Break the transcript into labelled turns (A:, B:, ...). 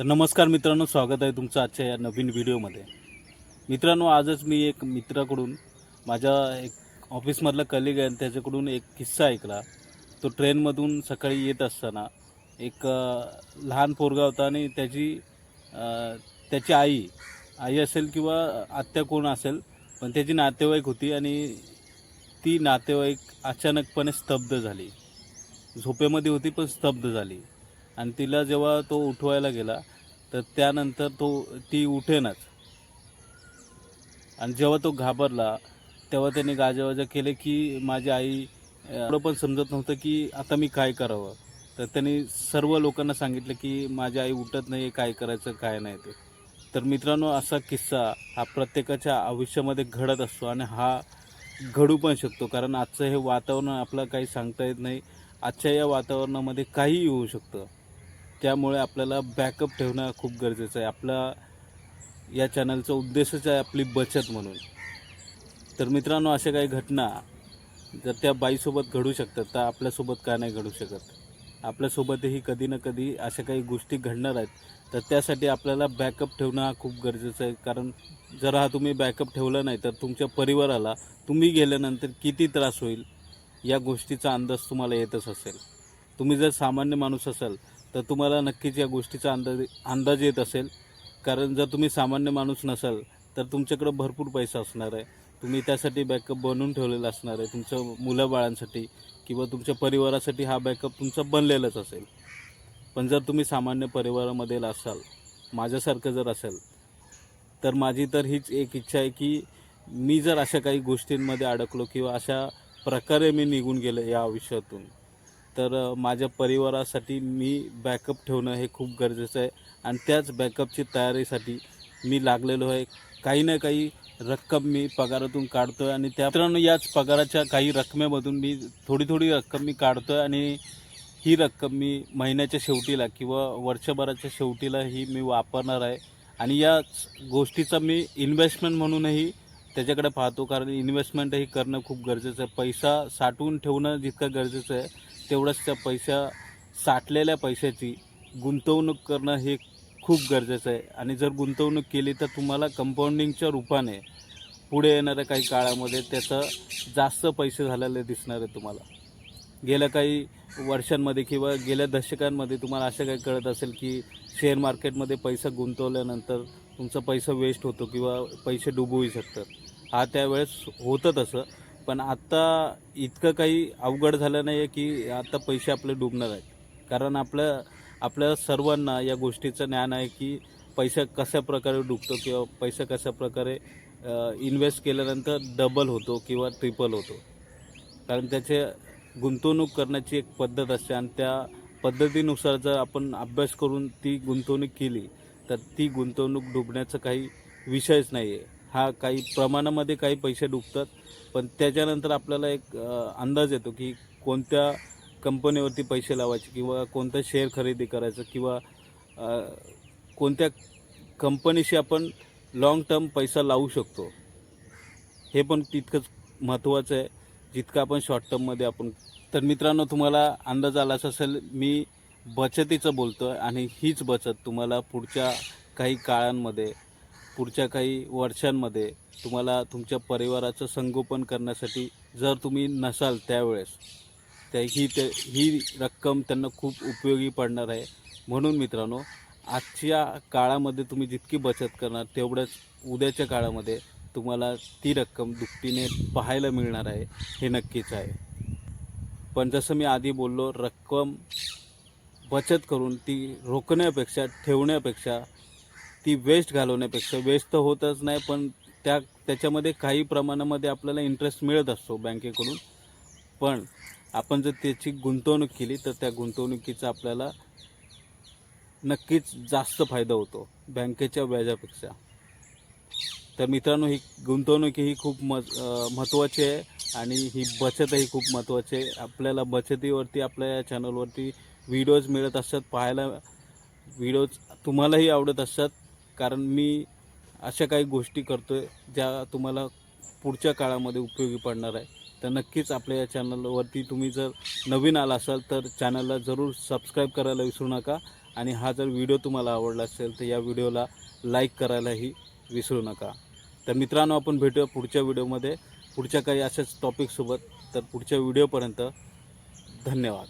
A: तर नमस्कार मित्रांनो स्वागत आहे तुमचं आजच्या या नवीन व्हिडिओमध्ये. मित्रांनो आजच मी एक मित्राकडून माझ्या एक ऑफिसमधला कलिग आहे आणि त्याच्याकडून एक किस्सा ऐकला. तो ट्रेनमधून सकाळी येत असताना एक लहान पोरगा होता आणि त्याची त्याची आई आई असेल किंवा आत्या कोण असेल पण त्याची नातेवाईक होती आणि ती नातेवाईक अचानकपणे स्तब्ध झाली. झोपेमध्ये होती पण स्तब्ध झाली. आणि तिला जेव्हा तो उठवायला गेला तर त्यानंतर तो ती उठेनाच. आणि जेव्हा तो घाबरला तेव्हा त्याने गाजावाजा केले की माझी आई एवढं पण समजत नव्हतं की आता मी काय करावं. तर त्यांनी सर्व लोकांना सांगितलं की माझी आई उठत नाही काय करायचं काय नाही ते. तर मित्रांनो असा किस्सा हा प्रत्येकाच्या आयुष्यामध्ये घडत असतो आणि हा घडू पण शकतो. कारण आजचं हे वातावरण आपलं काही सांगता येत नाही. आजच्या या वातावरणामध्ये काहीही होऊ शकतं. त्यामुळे आपल्याला बॅकअप ठेवणं खूप गरजेचं आहे. आपला या चॅनलचा उद्देशच आहे आपली बचत म्हणून. तर मित्रांनो अशा काही घटना जर त्या बाईसोबत घडू शकतात तर आपल्यासोबत का नाही घडू शकत? आपल्यासोबतही कधी ना कधी अशा काही गोष्टी घडणार आहेत. तर त्यासाठी आपल्याला बॅकअप ठेवणं हा खूप गरजेचं आहे. कारण जर हा तुम्ही बॅकअप ठेवला नाही तर तुमच्या परिवाराला तुम्ही गेल्यानंतर किती त्रास होईल या गोष्टीचा अंदाज तुम्हाला येतच असेल. तुम्ही जर सामान्य माणूस असाल तर तुम्हाला नक्कीच या गोष्टीचा अंदाज अंदाज येत असेल. कारण जर तुम्ही सामान्य माणूस नसाल तर तुमच्याकडं भरपूर पैसा असणार आहे. तुम्ही त्यासाठी बॅकअप बनवून ठेवलेला असणार आहे. तुमच्या मुलाबाळांसाठी किंवा तुमच्या परिवारासाठी हा बॅकअप तुमचा बनलेलाच असेल. पण जर तुम्ही सामान्य परिवारामध्ये असाल माझ्यासारखं जर असेल तर माझी तर हीच एक इच्छा आहे की मी जर अशा काही गोष्टींमध्ये अडकलो किंवा अशा प्रकारे मी निघून गेलो या आयुष्यातून तर माझ्या परिवारासाठी मी बॅकअप ठेवणं हे खूप गरजेचं आहे. आणि त्याच बॅकअपची तयारीसाठी मी लागलेलो आहे. काही ना काही रक्कम मी पगारातून काढतो आहे आणि त्या मित्रांनो याच पगाराच्या काही रकमेमधून मी थोडी थोडी रक्कम मी काढतो आहे आणि ही रक्कम मी महिन्याच्या शेवटीला किंवा वर्षभराच्या शेवटीला ही मी वापरणार आहे. आणि या गोष्टीचा मी इन्व्हेस्टमेंट म्हणूनही त्याच्याकडे पाहतो. कारण इन्व्हेस्टमेंटही करणं खूप गरजेचं आहे. पैसा साठवून ठेवणं जितकं गरजेचं आहे. तेवढंच त्या पैसा साठलेल्या पैशाची गुंतवणूक करणं हे खूप गरजेचं आहे. आणि जर गुंतवणूक केली तर तुम्हाला कंपाऊंडिंगच्या रूपाने पुढे येणाऱ्या काही काळामध्ये त्याचं जास्त पैसे झालेले दिसणार आहे तुम्हाला. गेल्या काही वर्षांमध्ये किंवा गेल्या दशकांमध्ये तुम्हाला असं काही कळत असेल की शेअर मार्केटमध्ये पैसा गुंतवल्यानंतर तुमचा पैसा वेस्ट होतो किंवा पैसे डुबूही शकतात. हा त्यावेळेस होतं तसं. पण आत्ता इतकं काही अवघड झालं नाही आहे की आत्ता पैसे आपले डुबणार आहेत. कारण आपलं आपल्या सर्वांना या गोष्टीचं ज्ञान आहे की पैसा कशा प्रकारे डुबतो किंवा पैसा कशा प्रकारे इन्व्हेस्ट केल्यानंतर डबल होतो किंवा ट्रिपल होतो. कारण त्याचे गुंतवणूक करण्याची एक पद्धत असते आणि त्या पद्धतीनुसार जर आपण अभ्यास करून ती गुंतवणूक केली तर ती गुंतवणूक डुबण्याचा काही विषयच नाही आहे हा काही प्रमाणामध्ये काही पैसे डुबतात पण त्याच्यानंतर आपल्याला एक अंदाज येतो की कोणत्या कंपनीवरती पैसे लावायचे किंवा कोणतं शेअर खरेदी करायचं किंवा कोणत्या कंपनीशी आपण लाँग टर्म पैसा लावू शकतो. हे पण तितकंच महत्त्वाचं आहे. जितकं आपण शॉर्ट टर्ममध्ये आपण तर मित्रांनो तुम्हाला अंदाज आलाच असेल मी बचतीचं बोलतो आहे आणि हीच बचत तुम्हाला पुढच्या काही काळांमध्ये पुढच्या काही वर्षांमध्ये तुम्हाला तुमच्या परिवाराचं संगोपन करण्यासाठी जर तुम्ही नसाल त्यावेळेस त्या ही ते ही रक्कम त्यांना खूप उपयोगी पडणार आहे. म्हणून मित्रांनो आजच्या काळामध्ये तुम्ही जितकी बचत करणार तेवढंच उद्याच्या काळामध्ये तुम्हाला ती रक्कम दुपटीने पाहायला मिळणार आहे हे नक्कीच आहे. पण जसं मी आधी बोललो रक्कम बचत करून ती रोखण्यापेक्षा ठेवण्यापेक्षा ती वेस्ट घालवण्यापेक्षा वेस्ट तर होतच नाही पण त्या त्याच्यामध्ये काही प्रमाणामध्ये आपल्याला इंटरेस्ट मिळत असतो बँकेकडून. पण आपण जर त्याची गुंतवणूक केली तर त्या गुंतवणुकीचा आपल्याला नक्कीच जास्त फायदा होतो बँकेच्या व्याजापेक्षा. तर मित्रांनो ही गुंतवणूक ही खूप म महत्त्वाची आहे आणि ही बचतही खूप महत्त्वाची आहे. आपल्याला बचतीवरती आपल्या या चॅनलवरती व्हिडिओज मिळत असतात पाहायला व्हिडिओज तुम्हालाही आवडत असतात. कारण मी अशा काही गोष्टी करतो आहे ज्या तुम्हाला पुढच्या काळामध्ये उपयोगी पडणार आहे. तर नक्कीच आपल्या या चॅनलवरती तुम्ही जर नवीन आला असाल तर चॅनलला जरूर सबस्क्राईब करायला विसरू नका. आणि हा जर व्हिडिओ तुम्हाला आवडला असेल तर या व्हिडिओला लाईक करायलाही विसरू नका. तर मित्रांनो आपण भेटू पुढच्या व्हिडिओमध्ये पुढच्या काही अशाच टॉपिकसोबत तर पुढच्या व्हिडिओपर्यंत धन्यवाद.